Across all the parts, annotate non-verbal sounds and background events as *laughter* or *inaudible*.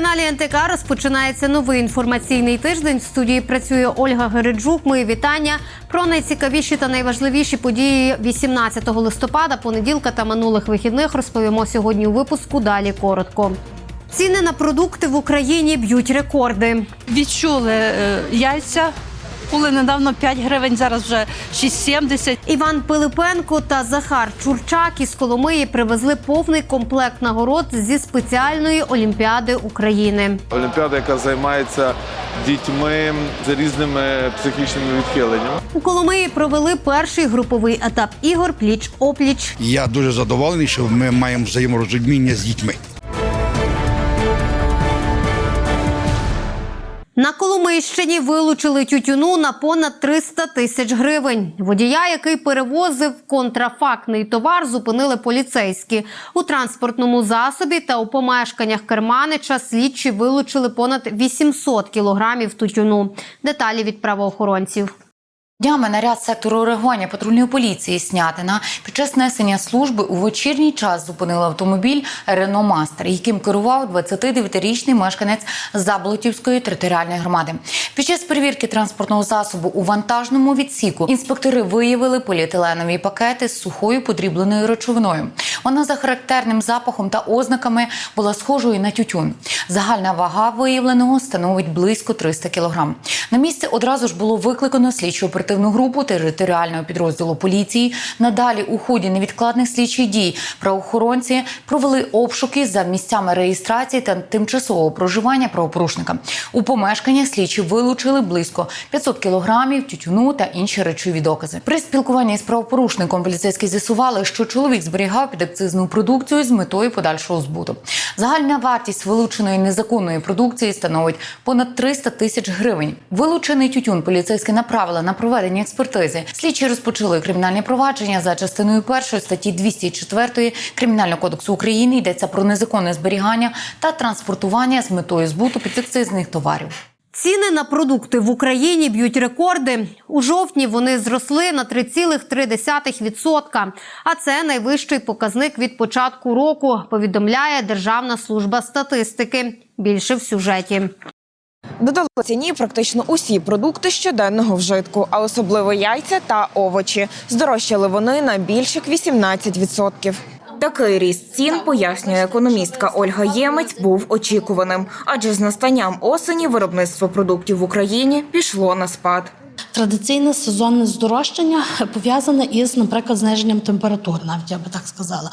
телеканалі НТК розпочинається новий інформаційний тиждень. В студії працює Ольга Гереджук. Мої вітання про найцікавіші та найважливіші події 18 листопада, понеділка та минулих вихідних розповімо сьогодні у випуску. Далі коротко. Ціни на продукти в Україні б'ють рекорди. відчули е, яйця. Були недавно 5 гривень, зараз вже 6,70. Іван Пилипенко та Захар Чурчак із Коломиї привезли повний комплект нагород зі спеціальної олімпіади України. Олімпіада, яка займається дітьми з різними психічними відхиленнями. У Коломиї провели перший груповий етап ігор пліч опліч. Я дуже задоволений, що ми маємо взаєморозуміння з дітьми. На Коломийщині вилучили тютюну на понад 300 тисяч гривень. Водія, який перевозив контрафактний товар, зупинили поліцейські. У транспортному засобі та у помешканнях Керманича слідчі вилучили понад 800 кілограмів тютюну. Деталі від правоохоронців. Днями наряд сектору реагування патрульної поліції Снятина під час несення служби у вечірній час зупинили автомобіль Рено Мастер, яким керував 29-річний мешканець Заблотівської територіальної громади. Під час перевірки транспортного засобу у вантажному відсіку інспектори виявили поліетиленові пакети з сухою подрібленою речовиною. Вона за характерним запахом та ознаками була схожою на тютюн. Загальна вага виявленого становить близько 300 кг. На місце одразу ж було викликано слідчу оперативну групу територіального підрозділу поліції. Надалі у ході невідкладних слідчих дій правоохоронці провели обшуки за місцями реєстрації та тимчасового проживання правопорушника. У помешканнях слідчі вилучили близько 500 кілограмів тютюну та інші речові докази. При спілкуванні з правопорушником поліцейські з'ясували, що чоловік зберігав підакцизну продукцію з метою подальшого збуту. Загальна вартість вилученої незаконної продукції становить понад 300 тисяч гривень. Вилучений тютюн поліцейські направили на проведення експертизи. Слідчі розпочали кримінальне провадження за частиною першої статті 204 Кримінального кодексу України. Йдеться про незаконне зберігання та транспортування з метою збуту підакцизних товарів. Ціни на продукти в Україні б'ють рекорди. У жовтні вони зросли на 3,3%. А це найвищий показник від початку року, повідомляє Державна служба статистики. Більше в сюжеті. Додали ціні практично усі продукти щоденного вжитку, а особливо яйця та овочі. Здорожчали вони на більше 18%. Такий ріст цін, пояснює економістка Ольга Ємець, був очікуваним, адже з настанням осені виробництво продуктів в Україні пішло на спад. Традиційне сезонне здорожчання пов'язане із, наприклад, зниженням температур, навіть я би так сказала.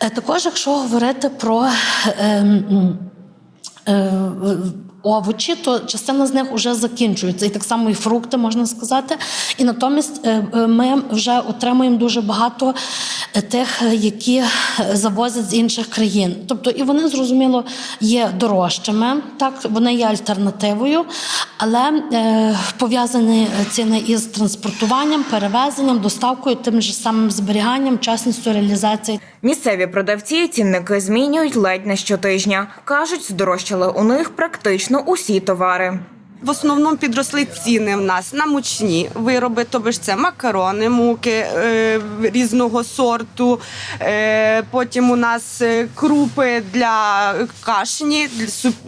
Е, Також, якщо говорити про е, е, овочі, то частина з них вже закінчується. І так само і фрукти, можна сказати. І натомість е, е, ми вже отримуємо дуже багато тих, які завозять з інших країн. Тобто, і вони зрозуміло є дорожчими, так вони є альтернативою, але е, пов'язані ціни із транспортуванням, перевезенням, доставкою, тим же самим зберіганням, часністю реалізації. Місцеві продавці цінники змінюють ледь не щотижня. Кажуть, здорожчали у них практично усі товари. В основному підросли ціни в нас на мучні вироби, тобто це макарони, муки е, різного сорту. Е, потім у нас е, крупи для кашні,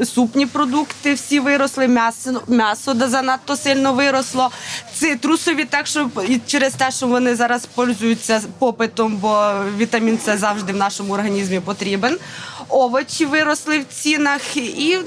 супні продукти всі виросли, м'ясо, м'ясо занадто сильно виросло. Цитрусові, так що через те, що вони зараз пользуються попитом, бо вітамін С завжди в нашому організмі потрібен. Овочі виросли в цінах і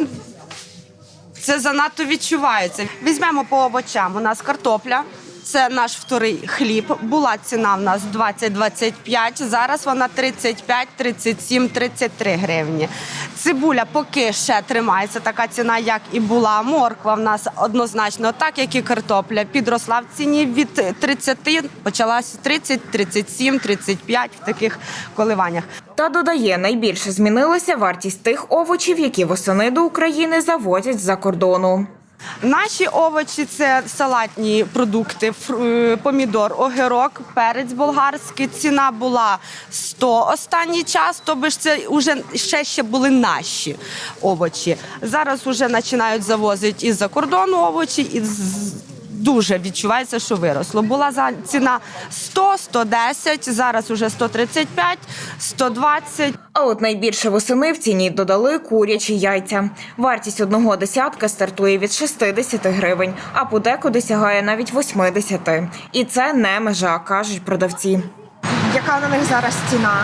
це занадто відчувається. Візьмемо по овочам. У нас картопля. Це наш вторий хліб. Була ціна в нас 20-25, Зараз вона 35, 37, 33 гривні. Цибуля поки ще тримається така ціна, як і була. Морква в нас однозначно, так як і картопля, підросла в ціні від 30, почалась 30, 37, 35 в таких коливаннях. Та додає, найбільше змінилася вартість тих овочів, які восени до України завозять з-за кордону. Наші овочі це салатні продукти, е, помідор, огірок, перець болгарський. Ціна була 100 останній час, тобто це вже ще, ще були наші овочі. Зараз вже починають завозити із-за кордону овочі, і дуже відчувається, що виросло. Була ціна 100, 110, зараз уже 135, 120. А от найбільше восени в ціні додали курячі яйця. Вартість одного десятка стартує від 60 гривень, а подекуди сягає навіть 80. І це не межа, кажуть продавці. Яка на них зараз ціна?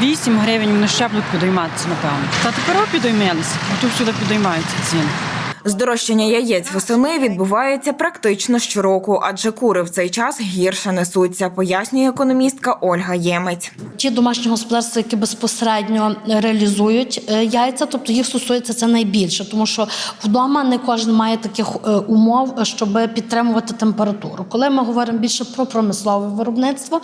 8 гривень вони ще будуть підійматися, напевно. Та тепер підіймалися, а тут всюди підіймаються ціни. Здорожчання яєць восени відбувається практично щороку, адже кури в цей час гірше несуться, пояснює економістка Ольга Ємець. Ті домашні господарства, які безпосередньо реалізують е, яйця, тобто їх стосується це найбільше, тому що вдома не кожен має таких е, умов, щоб підтримувати температуру. Коли ми говоримо більше про промислове виробництво,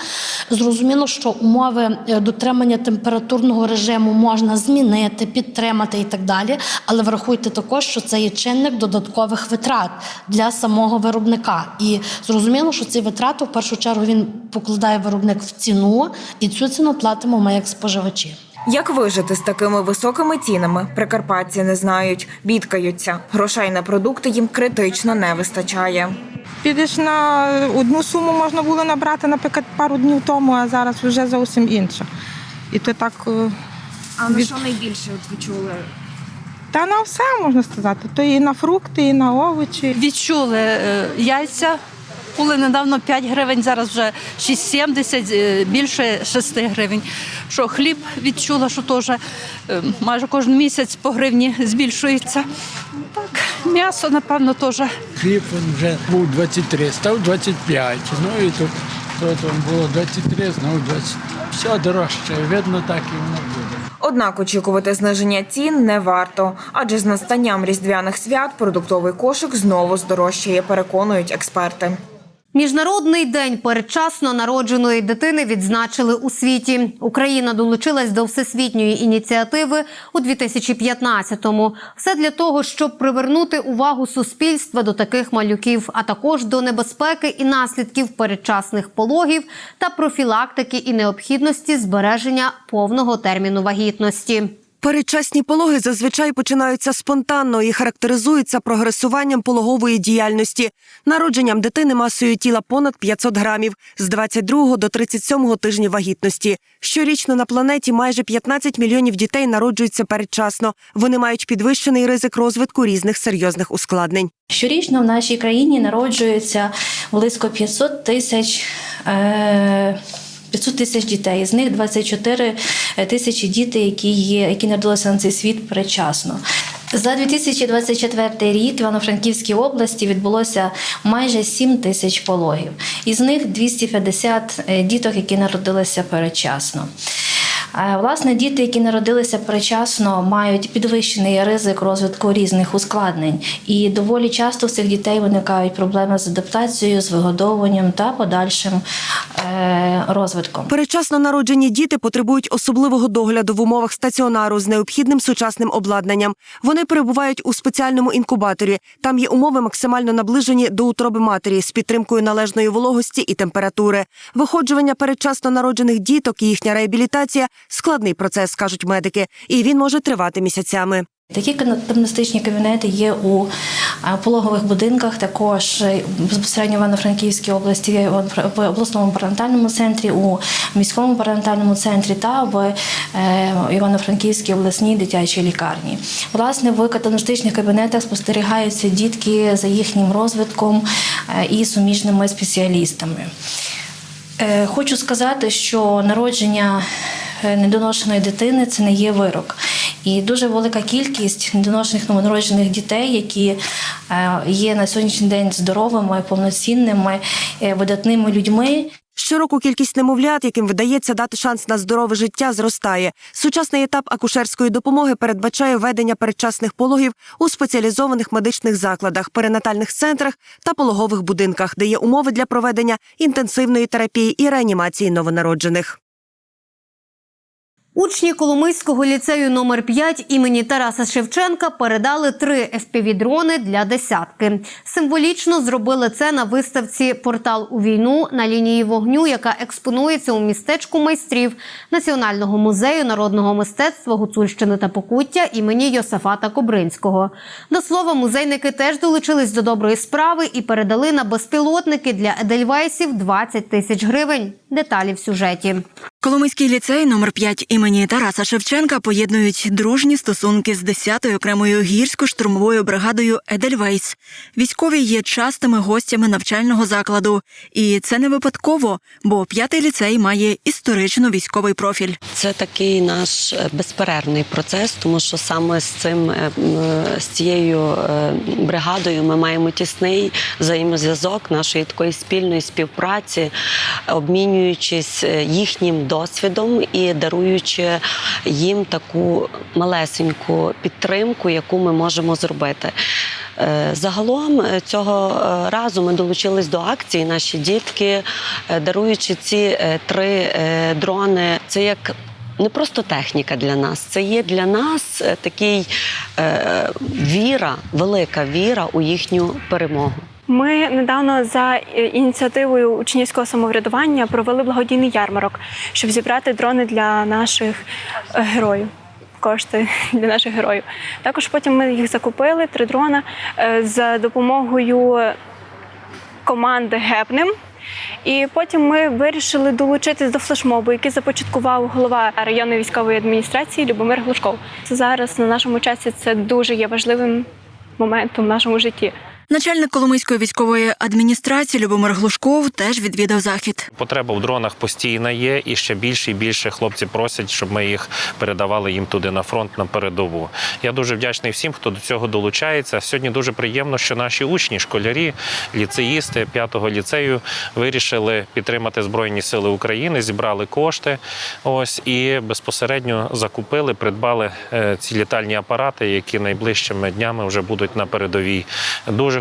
зрозуміло, що умови е, дотримання температурного режиму можна змінити, підтримати і так далі. Але врахуйте також, що це є чинник додаткових витрат для самого виробника. І зрозуміло, що ці витрати в першу чергу він покладає виробник в ціну, і цю ціну платимо ми як споживачі. Як вижити з такими високими цінами? Прикарпатці не знають, бідкаються. Грошей на продукти їм критично не вистачає. Підеш на одну суму можна було набрати, наприклад, пару днів тому, а зараз вже зовсім інше. І то так. е, А на що найбільше от ви чули? Та на все можна сказати. То і на фрукти, і на овочі. Відчули е, яйця. Були недавно 5 гривень, зараз вже 6,70, е, більше 6 гривень. Що хліб відчула, що теж е, майже кожен місяць по гривні збільшується. Так, м'ясо, напевно, теж. Хліб він вже був 23, став 25. Ну і тут, тут було 23, знову 20. Все дорожче, видно, так і воно буде. Однак очікувати зниження цін не варто, адже з настанням різдвяних свят продуктовий кошик знову здорожчає, переконують експерти. Міжнародний день передчасно народженої дитини відзначили у світі. Україна долучилась до всесвітньої ініціативи у 2015-му. Все для того, щоб привернути увагу суспільства до таких малюків, а також до небезпеки і наслідків передчасних пологів та профілактики і необхідності збереження повного терміну вагітності. Передчасні пологи зазвичай починаються спонтанно і характеризуються прогресуванням пологової діяльності, народженням дитини масою тіла понад 500 грамів з 22 до 37 тижня вагітності. Щорічно на планеті майже 15 мільйонів дітей народжуються передчасно. Вони мають підвищений ризик розвитку різних серйозних ускладнень. Щорічно в нашій країні народжується близько 500 тисяч. Е- 500 тисяч дітей, з них 24 тисячі дітей, які є, які народилися на цей світ передчасно. За 2024 рік в Івано-Франківській області відбулося майже 7 тисяч пологів. Із них 250 діток, які народилися передчасно. Е, Власне, діти, які народилися передчасно, мають підвищений ризик розвитку різних ускладнень, і доволі часто в цих дітей виникають проблеми з адаптацією, з вигодовуванням та подальшим е, розвитком. Передчасно народжені діти потребують особливого догляду в умовах стаціонару з необхідним сучасним обладнанням. Вони перебувають у спеціальному інкубаторі. Там є умови максимально наближені до утроби матері з підтримкою належної вологості і температури. Виходжування передчасно народжених діток і їхня реабілітація складний процес, кажуть медики, і він може тривати місяцями. Такі диагностичні кабінети є у е, пологових будинках, також е, безпосередньо в Івано-Франківській області, в обласному перинатальному центрі, у міському перинатальному центрі та в е, Івано-Франківській обласній дитячій лікарні. Власне, в диагностичних кабінетах спостерігаються дітки за їхнім розвитком і суміжними спеціалістами. Хочу сказати, що народження недоношеної дитини це не є вирок. І дуже велика кількість недоношених новонароджених дітей, які е, є на сьогоднішній день здоровими, повноцінними, е, видатними людьми. Щороку кількість немовлят, яким вдається дати шанс на здорове життя, зростає. Сучасний етап акушерської допомоги передбачає ведення передчасних пологів у спеціалізованих медичних закладах, перинатальних центрах та пологових будинках, де є умови для проведення інтенсивної терапії і реанімації новонароджених. Учні Коломийського ліцею номер 5 імені Тараса Шевченка передали три FPV-дрони для десятки. Символічно зробили це на виставці Портал у війну на лінії вогню, яка експонується у містечку майстрів Національного музею народного мистецтва Гуцульщини та Покуття імені Йосафата Кобринського. До слова, музейники теж долучились до доброї справи і передали на безпілотники для Едельвейсів 20 тисяч гривень. Деталі в сюжеті. Коломийський ліцей номер 5 імені Тараса Шевченка поєднують дружні стосунки з 10-ю окремою гірсько-штурмовою бригадою Едельвейс. Військові є частими гостями навчального закладу, і це не випадково, бо п'ятий ліцей має історично військовий профіль. Це такий наш е, безперервний процес, тому що саме з цим е, е, з цією бригадою ми маємо тісний взаємозв'язок нашої такої спільної співпраці, обмінюючись е, їхнім досвідом і даруючи їм таку малесеньку підтримку, яку ми можемо зробити. Е, Загалом е, цього разу ми долучились до акції. Наші дітки, даруючи ці три дрони, це як не просто техніка для нас, це є для нас такий е, віра, велика віра у їхню перемогу. Ми недавно за е, ініціативою учнівського самоврядування провели благодійний ярмарок, щоб зібрати дрони для наших е, героїв. Кошти *laughs* для наших героїв. Також потім ми їх закупили, три дрона е, за допомогою команди Гепним. І потім ми вирішили долучитись до флешмобу, який започаткував голова районної військової адміністрації Любомир Глушков. Це зараз на нашому часі це дуже є важливим моментом в нашому житті. Начальник Коломийської військової адміністрації Любомир Глушков теж відвідав захід. Потреба в дронах постійна є, і ще більше і більше хлопці просять, щоб ми їх передавали їм туди на фронт на передову. Я дуже вдячний всім, хто до цього долучається. Сьогодні дуже приємно, що наші учні, школярі, ліцеїсти п'ятого ліцею вирішили підтримати Збройні Сили України, зібрали кошти. Ось і безпосередньо закупили, придбали е, ці літальні апарати, які найближчими днями вже будуть на передовій.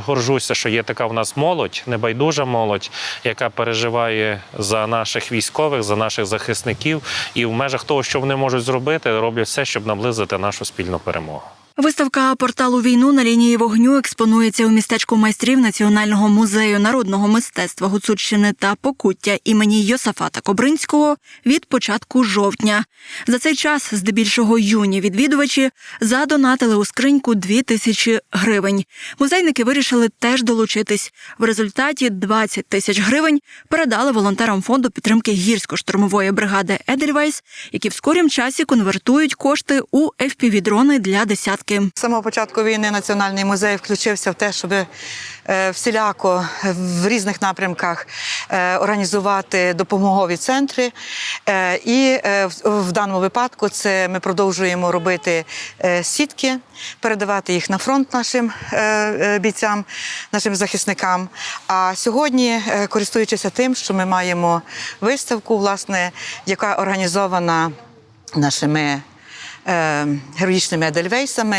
Горжуся, що є така в нас молодь, небайдужа молодь, яка переживає за наших військових, за наших захисників, і в межах того, що вони можуть зробити, роблять все, щоб наблизити нашу спільну перемогу. Виставка порталу війну на лінії вогню експонується у містечку майстрів Національного музею народного мистецтва Гуцульщини та Покуття імені Йосафата Кобринського від початку жовтня. За цей час, здебільшого юні відвідувачі, задонатили у скриньку 2 тисячі гривень. Музейники вирішили теж долучитись. В результаті 20 тисяч гривень передали волонтерам фонду підтримки гірсько-штурмової бригади Едельвейс, які в скорім часі конвертують кошти у FPV-дрони для десятки. З самого початку війни Національний музей включився в те, щоб е, всіляко в різних напрямках е, організувати допомогові центри. Е, І в- даному випадку це ми продовжуємо робити сітки, передавати їх на фронт нашим бійцям, нашим захисникам. А сьогодні, користуючись тим, що ми маємо виставку, власне, яка організована нашими героїчними едельвейсами.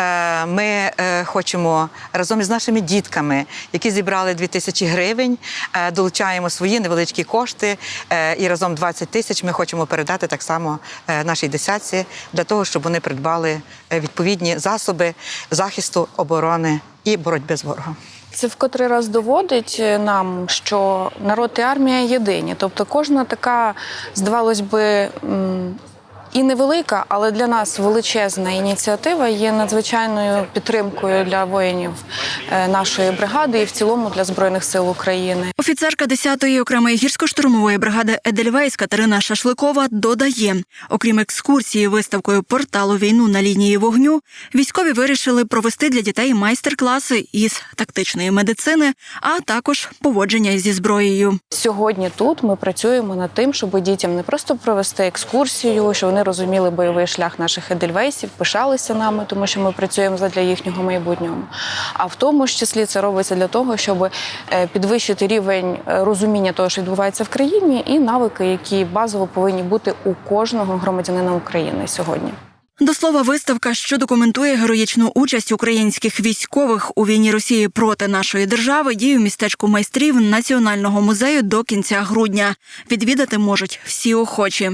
Е, Ми е, хочемо разом із нашими дітками, які зібрали 2 тисячі гривень, е, долучаємо свої невеличкі кошти е, і разом 20 тисяч ми хочемо передати так само е, нашій десятці для того, щоб вони придбали е, відповідні засоби захисту, оборони і боротьби з ворогом. Це в котрий раз доводить е, нам, що народ і армія єдині. Тобто кожна така, здавалось би, і невелика, але для нас величезна ініціатива є надзвичайною підтримкою для воїнів е, нашої бригади і в цілому для збройних сил України. Офіцерка 10-ї окремої гірсько-штурмової бригади Едельвейс Катерина Шашликова додає: окрім екскурсії виставкою порталу війну на лінії вогню, військові вирішили провести для дітей майстер-класи із тактичної медицини, а також поводження зі зброєю. Сьогодні тут ми працюємо над тим, щоб дітям не просто провести екскурсію, щоб вони розуміли бойовий шлях наших едельвейсів, пишалися нами, тому що ми працюємо задля їхнього майбутнього. А в тому ж числі це робиться для того, щоб е, підвищити рівень е, розуміння того, що відбувається в країні, і навики, які базово повинні бути у кожного громадянина України сьогодні. До слова, виставка, що документує героїчну участь українських військових у війні Росії проти нашої держави, діє в містечку майстрів Національного музею до кінця грудня. Відвідати можуть всі охочі.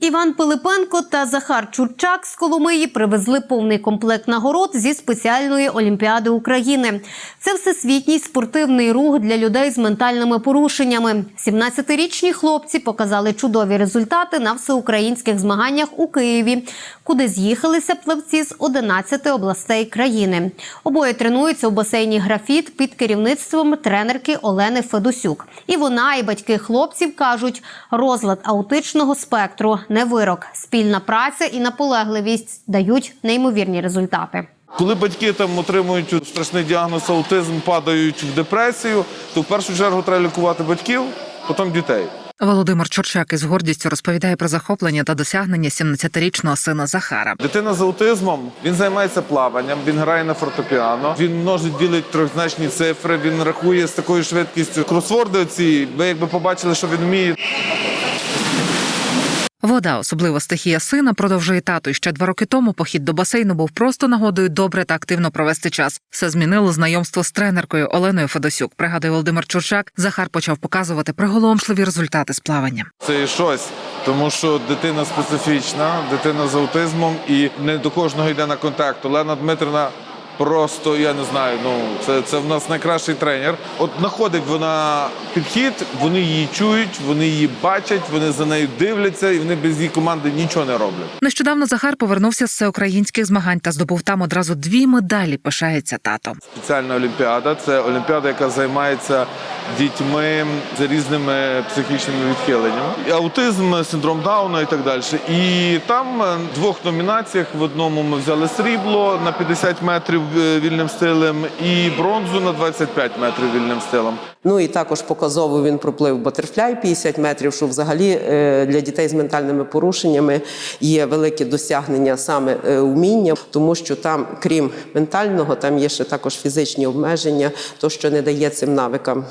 Іван Пилипенко та Захар Чурчак з Коломиї привезли повний комплект нагород зі спеціальної олімпіади України. Це всесвітній спортивний рух для людей з ментальними порушеннями. 17-річні хлопці показали чудові результати на всеукраїнських змаганнях у Києві, куди з'їхалися плавці з 11 областей країни. Обоє тренуються у басейні графіт під керівництвом тренерки Олени Федосюк. І вона, і батьки хлопців кажуть, розлад аутичного спектру не вирок. Спільна праця і наполегливість дають неймовірні результати. Коли батьки там отримують страшний діагноз аутизм, падають в депресію, то в першу чергу треба лікувати батьків, потім дітей. Володимир Чурчак із гордістю розповідає про захоплення та досягнення 17-річного сина Захара. Дитина з аутизмом він займається плаванням, він грає на фортепіано, він множить ділить трьохзначні цифри, він рахує з такою швидкістю. Кросворди оці, ви якби побачили, що він вміє. Вода, особливо стихія сина, продовжує тато. І ще два роки тому похід до басейну був просто нагодою добре та активно провести час. Все змінило знайомство з тренеркою Оленою Федосюк. Пригадує Володимир Чурчак. Захар почав показувати приголомшливі результати з плавання. Це щось, тому що дитина специфічна, дитина з аутизмом, і не до кожного йде на контакт. Олена Дмитрівна просто я не знаю. Ну це, це в нас найкращий тренер. От знаходить вона підхід, вони її чують, вони її бачать, вони за нею дивляться, і вони без її команди нічого не роблять. Нещодавно Захар повернувся з всеукраїнських змагань та здобув там одразу дві медалі. Пишається тато. Спеціальна олімпіада це олімпіада, яка займається дітьми з різними психічними відхиленнями. Аутизм, синдром Дауна і так далі. І там е, в двох номінаціях в одному ми взяли срібло на 50 метрів е, вільним стилем і бронзу на 25 метрів вільним стилем. Ну і також показово він проплив батерфляй 50 метрів, що взагалі е, для дітей з ментальними порушеннями є велике досягнення саме е, вміння, тому що там, крім ментального, там є ще також фізичні обмеження, то що не дає цим навикам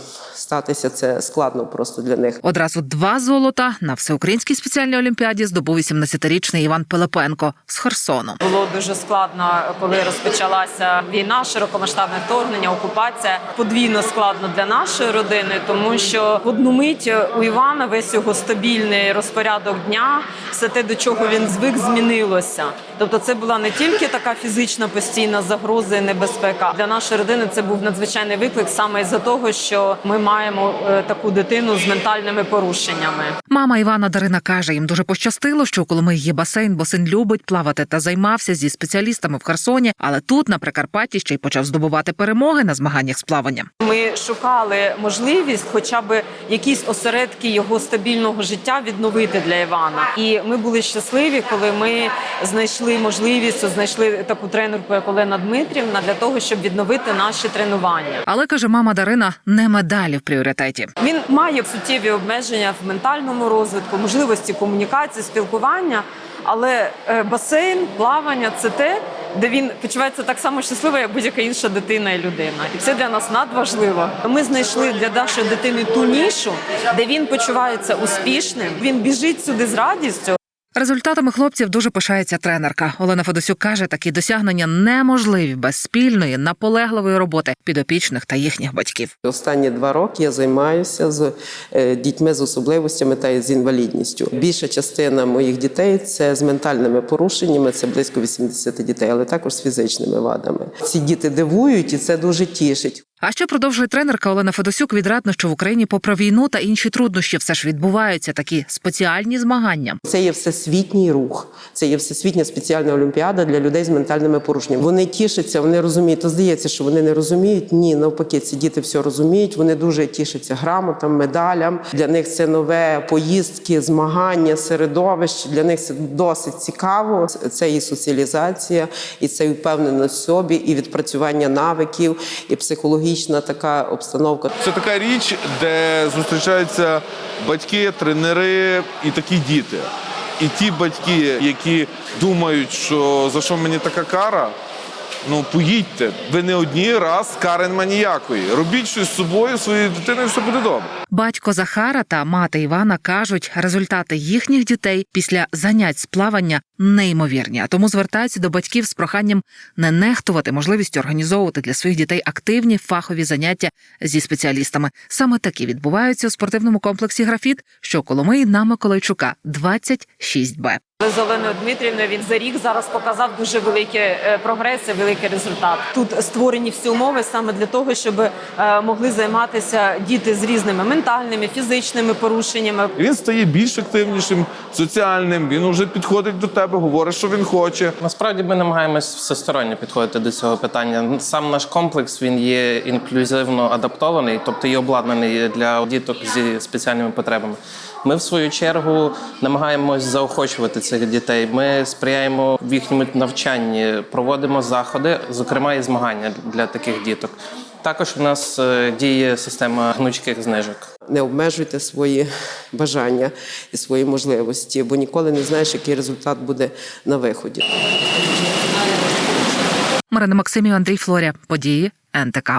статися, це складно просто для них. Одразу два золота на всеукраїнській спеціальній олімпіаді здобув 18-річний Іван Пилипенко з Херсону. Було дуже складно, коли розпочалася війна, широкомасштабне вторгнення, окупація. Подвійно складно для нашої родини, тому що в одну мить у Івана весь його стабільний розпорядок дня, все те, до чого він звик, змінилося. Тобто, це була не тільки така фізична постійна загроза і небезпека. Для нашої родини це був надзвичайний виклик саме із-за того, що ми маємо е, таку дитину з ментальними порушеннями. Мама Івана Дарина каже, їм дуже пощастило, що у Коломиї є басейн, бо син любить плавати та займався зі спеціалістами в Херсоні. Але тут на Прикарпатті ще й почав здобувати перемоги на змаганнях з плавання. Ми шукали можливість, хоча б якісь осередки його стабільного життя відновити для Івана. І ми були щасливі, коли ми знайшли можливість, знайшли таку тренерку, як Олена Дмитрівна, для того, щоб відновити наші тренування. Але каже мама Дарина, не медалі в пріоритеті. Він має суттєві обмеження в ментальному розвитку, можливості комунікації, спілкування. Але е, басейн, плавання це те, де він почувається так само щасливо, як будь-яка інша дитина і людина. І це для нас надважливо. Ми знайшли для нашої дитини ту нішу, де він почувається успішним. Він біжить сюди з радістю. Результатами хлопців дуже пишається тренерка. Олена Федосюк каже, такі досягнення неможливі без спільної наполегливої роботи підопічних та їхніх батьків. Останні два роки я займаюся з е, дітьми з особливостями та з інвалідністю. Більша частина моїх дітей це з ментальними порушеннями, це близько 80 дітей, але також з фізичними вадами. Ці діти дивують, і це дуже тішить. А ще продовжує тренерка Олена Федосюк відрадно, що в Україні, попри війну та інші труднощі, все ж відбуваються такі спеціальні змагання. Це є всесвітній рух, це є всесвітня спеціальна олімпіада для людей з ментальними порушеннями. Вони тішаться, вони розуміють. То здається, що вони не розуміють. Ні, навпаки, ці діти все розуміють. Вони дуже тішаться грамотам, медалям. Для них це нове поїздки, змагання, середовище. Для них це досить цікаво. Це і соціалізація, і це і впевненість собі, і відпрацювання навиків, і психологічна така обстановка. Це така річ, де зустрічаються батьки, тренери і такі діти. І ті батьки, які думають, що за що мені така кара, Ну, поїдьте. Ви не одні раз Карен маніякої. Робіть щось з собою, своєю дитиною, все буде добре. Батько Захара та мати Івана кажуть, результати їхніх дітей після занять з плавання неймовірні, а тому звертаються до батьків з проханням не нехтувати можливістю організовувати для своїх дітей активні фахові заняття зі спеціалістами. Саме такі відбуваються у спортивному комплексі Графіт, що Коломиї на Миколайчука 26Б. З Оленою Дмитрівною він за рік зараз показав дуже великі е, прогреси, великий результат. Тут створені всі умови саме для того, щоб е, могли займатися діти з різними ментальними, фізичними порушеннями. Він стає більш активнішим, соціальним. Він уже підходить до тебе, говорить, що він хоче. Насправді ми намагаємось всесторонньо підходити до цього питання. Сам наш комплекс він є інклюзивно адаптований, тобто є обладнаний для діток зі спеціальними потребами. Ми, в свою чергу, намагаємось заохочувати цих дітей. Ми сприяємо в їхньому навчанні, проводимо заходи, зокрема і змагання для таких діток. Також у нас е, діє система гнучких знижок. Не обмежуйте свої бажання і свої можливості, бо ніколи не знаєш, який результат буде на виході. Марина Максимів, Андрій Флоря. Події НТК.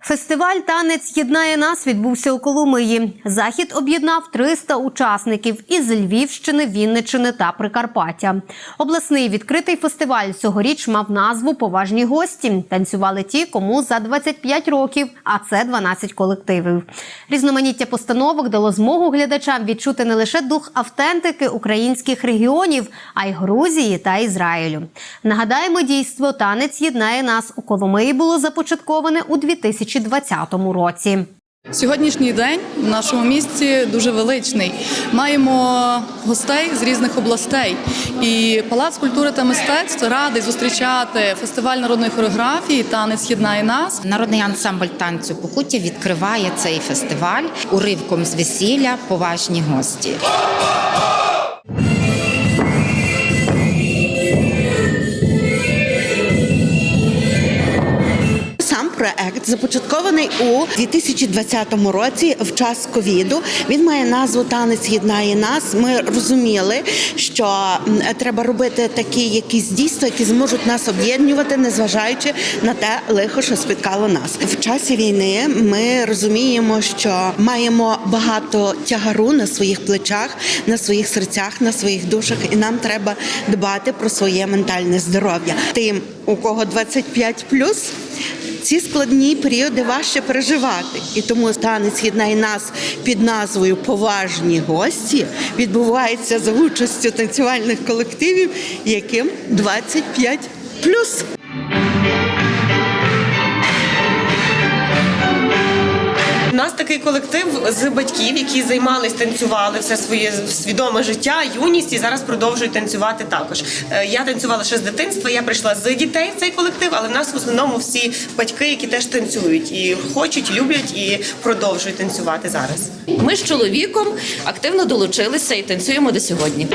Фестиваль Танець єднає нас відбувся у Коломиї. Захід об'єднав 300 учасників із Львівщини, Вінниччини та Прикарпаття. Обласний відкритий фестиваль цьогоріч мав назву Поважні гості. Танцювали ті, кому за 25 років, а це 12 колективів. Різноманіття постановок дало змогу глядачам відчути не лише дух автентики українських регіонів, а й Грузії та Ізраїлю. Нагадаємо, дійство танець єднає нас у Коломиї було започатковане у 2020 році. Сьогоднішній день в нашому місті дуже величний. Маємо гостей з різних областей. І Палац культури та мистецтв радий зустрічати фестиваль народної хореографії Танець єднає нас. Народний ансамбль танцю Покуття відкриває цей фестиваль уривком з весілля Поважні гості. Проект започаткований у 2020 році в час ковіду. Він має назву Танець єднає нас. Ми розуміли, що треба робити такі якісь дійства, які зможуть нас об'єднувати, незважаючи на те лихо, що спіткало нас в часі війни. Ми розуміємо, що маємо багато тягару на своїх плечах, на своїх серцях, на своїх душах, і нам треба дбати про своє ментальне здоров'я. Тим, у кого 25+, ці складні періоди важче переживати, і тому танець єднає нас під назвою Поважні гості відбувається за участю танцювальних колективів, яким 25 плюс. Такий колектив з батьків, які займались, танцювали все своє свідоме життя, юність і зараз продовжують танцювати також. Е, Я танцювала ще з дитинства. Я прийшла з дітей в цей колектив, але в нас в основному всі батьки, які теж танцюють і хочуть, люблять і продовжують танцювати зараз. Ми з чоловіком активно долучилися і танцюємо до сьогодні.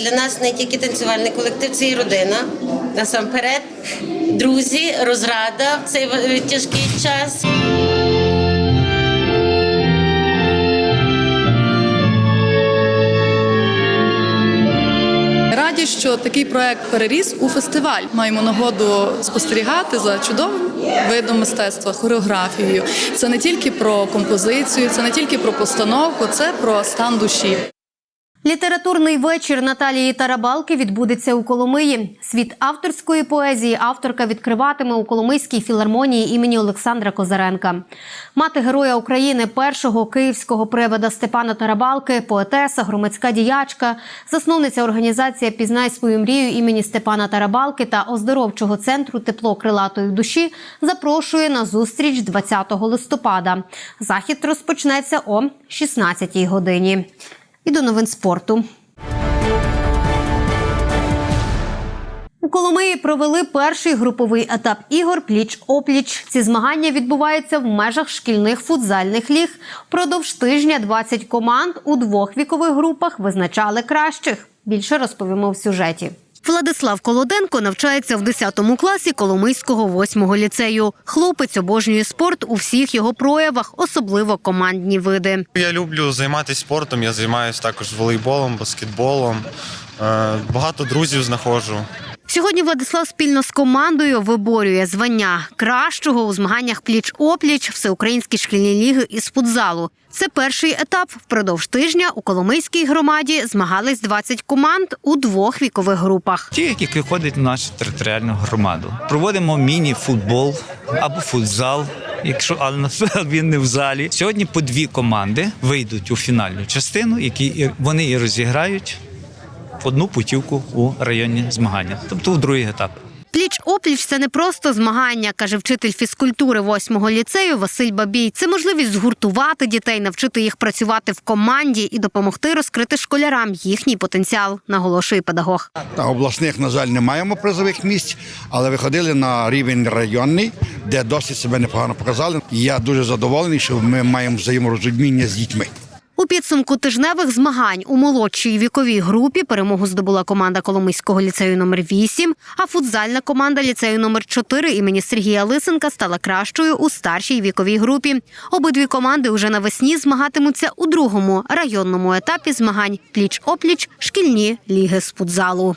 Для нас не тільки танцювальний колектив, це і родина. Насамперед, друзі, розрада в цей тяжкий час. Раді, що такий проект переріс у фестиваль. Маємо нагоду спостерігати за чудовим видом мистецтва, хореографією. Це не тільки про композицію, це не тільки про постановку, це про стан душі. Літературний вечір Наталії Тарабалки відбудеться у Коломиї. Світ авторської поезії авторка відкриватиме у Коломийській філармонії імені Олександра Козаренка. Мати героя України, першого київського привода Степана Тарабалки, поетеса, громадська діячка, засновниця організації Пізнай свою мрію імені Степана Тарабалки та оздоровчого центру Тепло крилатої душі запрошує на зустріч 20 листопада. Захід розпочнеться о 16 годині. І до новин спорту. У Коломиї провели перший груповий етап ігор пліч-опліч. Ці змагання відбуваються в межах шкільних футзальних ліг. Продовж тижня 20 команд у двох вікових групах визначали кращих. Більше розповімо в сюжеті. Владислав Колоденко навчається в 10 класі Коломийського 8-го ліцею. Хлопець обожнює спорт у всіх його проявах, особливо командні види. Я люблю займатися спортом. Я займаюся також волейболом, баскетболом. Е, Багато друзів знаходжу. Сьогодні Владислав спільно з командою виборює звання кращого у змаганнях пліч-опліч всеукраїнські шкільні ліги із футзалу. Це перший етап. Впродовж тижня у Коломийській громаді змагались 20 команд у двох вікових групах. Ті, які входять в нашу територіальну громаду. Проводимо міні-футбол або футзал, якщо але *laughs* він не в залі. Сьогодні по дві команди вийдуть у фінальну частину, які вони і розіграють одну путівку у районні змагання, тобто у другий етап. Пліч-опліч це не просто змагання, каже вчитель фізкультури 8-го ліцею Василь Бабій. Це можливість згуртувати дітей, навчити їх працювати в команді і допомогти розкрити школярам їхній потенціал, наголошує педагог. На обласних, на жаль, не маємо призових місць, але виходили на рівень районний, де досить себе непогано показали. Я дуже задоволений, що ми маємо взаєморозуміння з дітьми. У підсумку тижневих змагань у молодшій віковій групі перемогу здобула команда Коломийського ліцею номер 8 а футзальна команда ліцею номер 4 імені Сергія Лисенка стала кращою у старшій віковій групі. Обидві команди уже навесні змагатимуться у другому районному етапі змагань пліч-опліч шкільні ліги з футзалу.